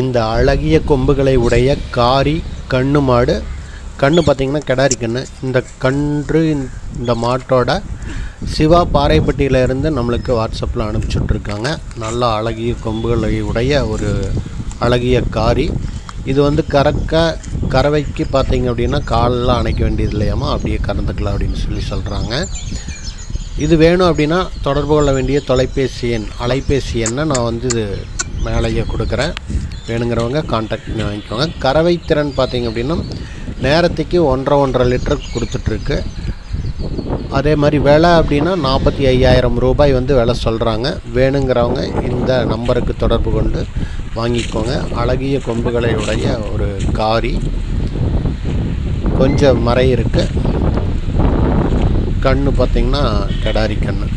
இந்த அழகிய கொம்புகளை உடைய காரி கண்ணு மாடு. கண்ணு பார்த்திங்கன்னா கிடாரி கண்ணு. இந்த கன்று இந்த மாட்டோட சிவா பாறைப்பட்டியிலேருந்து நம்மளுக்கு வாட்ஸ்அப்பில் அனுப்பிச்சுட்ருக்காங்க. நல்ல அழகிய கொம்புகளை உடைய ஒரு அழகிய காரி. இது வந்து கறக்க கறவைக்கு பார்த்திங்க அப்படின்னா காலெல்லாம் அணைக்க வேண்டியது இல்லையாமா? அப்படியே கறந்துக்கலாம் அப்படின்னு சொல்லி சொல்கிறாங்க இது வேணும் அப்படின்னா தொடர்பு கொள்ள வேண்டிய தொலைபேசி எண் அலைபேசி எண்ணை நான் வந்து இது மேலேயே கொடுக்குறேன். வேணுங்கிறவங்க காண்டாக்ட் பண்ணி வாங்கிக்கோங்க. கறவை திறன் பார்த்தீங்க அப்படின்னா நேரத்துக்கு ஒன்றரை ஒன்றரை லிட்டர் கொடுத்துட்ருக்கு. அதே மாதிரி விலை அப்படின்னா நாற்பத்தி ஐயாயிரம் ரூபாய் வந்து விலை சொல்கிறாங்க வேணுங்கிறவங்க இந்த நம்பருக்கு தொடர்பு கொண்டு வாங்கிக்கோங்க. அழகிய கொம்புகளை உடைய ஒரு காரி. கொஞ்சம் மறை இருக்குது கண்ணு பார்த்திங்கன்னா கடாரி கண்ணு.